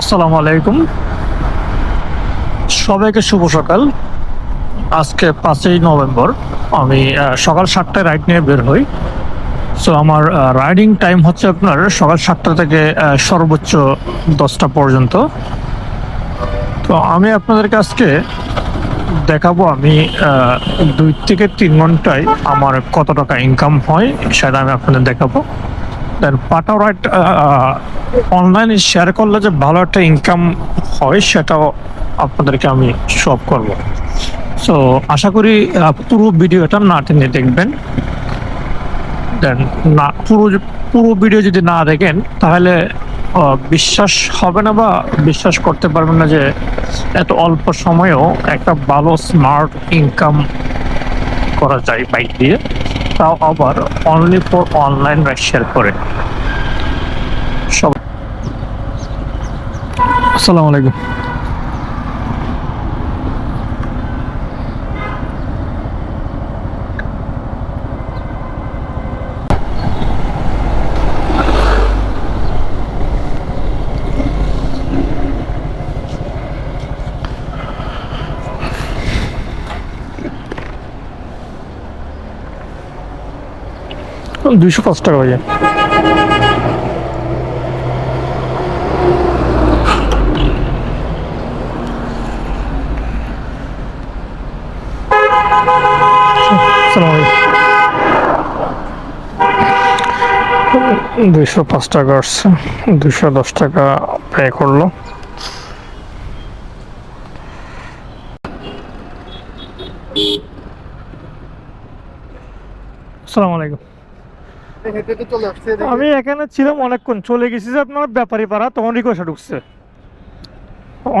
আসসালামু আলাইকুম। সবাইকে শুভ সকাল। আজকে পাঁচই নভেম্বর। আমি সকাল সাতটায় রাইড নিয়ে বের হই। সো আমার রাইডিং টাইম হচ্ছে আপনার সকাল সাতটা থেকে সর্বোচ্চ দশটা পর্যন্ত। তো আমি আপনাদেরকে আজকে দেখাবো আমি দুই থেকে তিন ঘন্টায় আমার কত টাকা ইনকাম হয়, সেটা আমি আপনাদের দেখাবো। দেন পাটা রাইড অনলাইনে শেয়ার করলে যে ভালো একটা ইনকাম হয়, সেটাও আপনাদেরকে আমি সব করব। সো আশা করি পুরো ভিডিওটা না টেনে দেখবেন। দেন না, পুরো পুরো ভিডিও যদি না দেখেন, তাহলে বিশ্বাস হবে না বা বিশ্বাস করতে পারবেন না যে এত অল্প সময়েও একটা ভালো স্মার্ট ইনকাম করা যায় বাইক দিয়ে। তাও আবার only for online ride share করে। আসসালামু আলাইকুম। দুইশো পাঁচ টাকা ভাইয়া। দুইশো পাঁচ টাকা আসছে, দুইশো দশ টাকা পে করল। আসসালামু আলাইকুম হেঁটে হেঁটে চলে আসছে এদিকে। আমি এখানে ছিলাম অনেকক্ষণ চলে গেছি যে আপনার ব্যাপারী পাড়া তখন রিকোয়েস্ট ঢুকছে।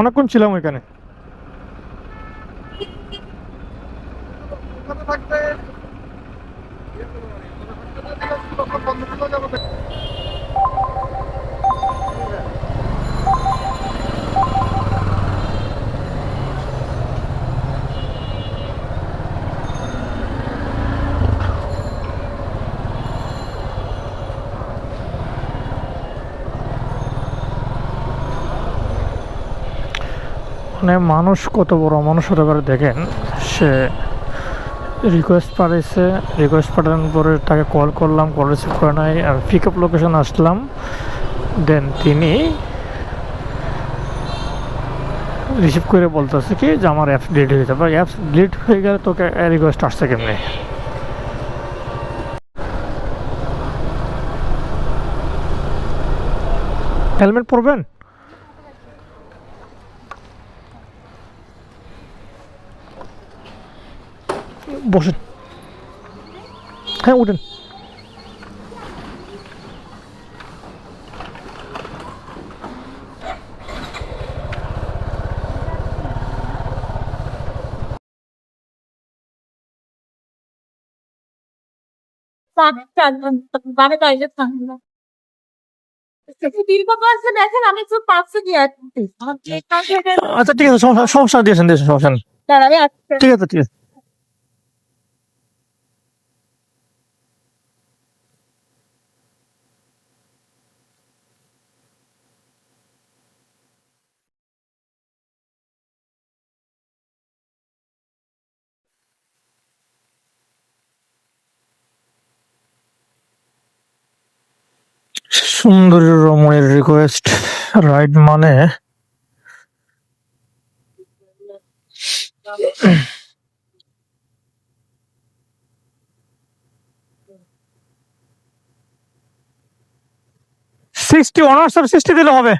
অনেকক্ষণ ছিলাম ওইখানে। থাকবে। মানে মানুষ কত বড়, মানুষ হতে পারে, দেখেন, সে রিকোয়েস্ট পাঠাইছে রিকোয়েস্ট পাঠানোর পরে তাকে কল করলাম কল রিসিভ করে নাই, আমি পিক আপ লোকেশন আসলাম দেন তিনি রিসিভ করে বলতেছে কি যে আমার অ্যাপস ডিলিট হয়ে যাবে অ্যাপস ডিলিট হয়ে গেলে তোকে রিকোয়েস্ট আসছে কেমনি? হেলমেট পরবেন? বসেন হ্যাঁ উঠেন। আচ্ছা ঠিক আছে সমস্যা দিয়েছেন দিয়েছেন সমস্যা ঠিক আছে ঠিক আছে। সুন্দরী রমণীর রিকোয়েস্ট রাইড মানে? সিক্সটি অনার্স আর সিক্সটি দিলে হবে।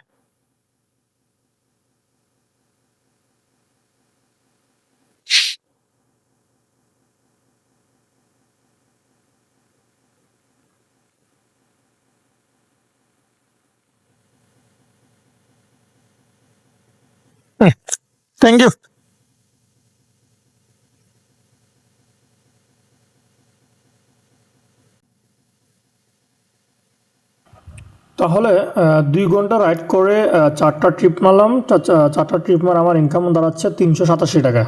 থ্যাংক ইউ তাহলে দুই ঘণ্টা রাইড করে চারটা ট্রিপ মারলাম। চারটা ট্রিপ মার আমার ইনকাম দাঁড়াচ্ছে তিনশো সাতাশি টাকা।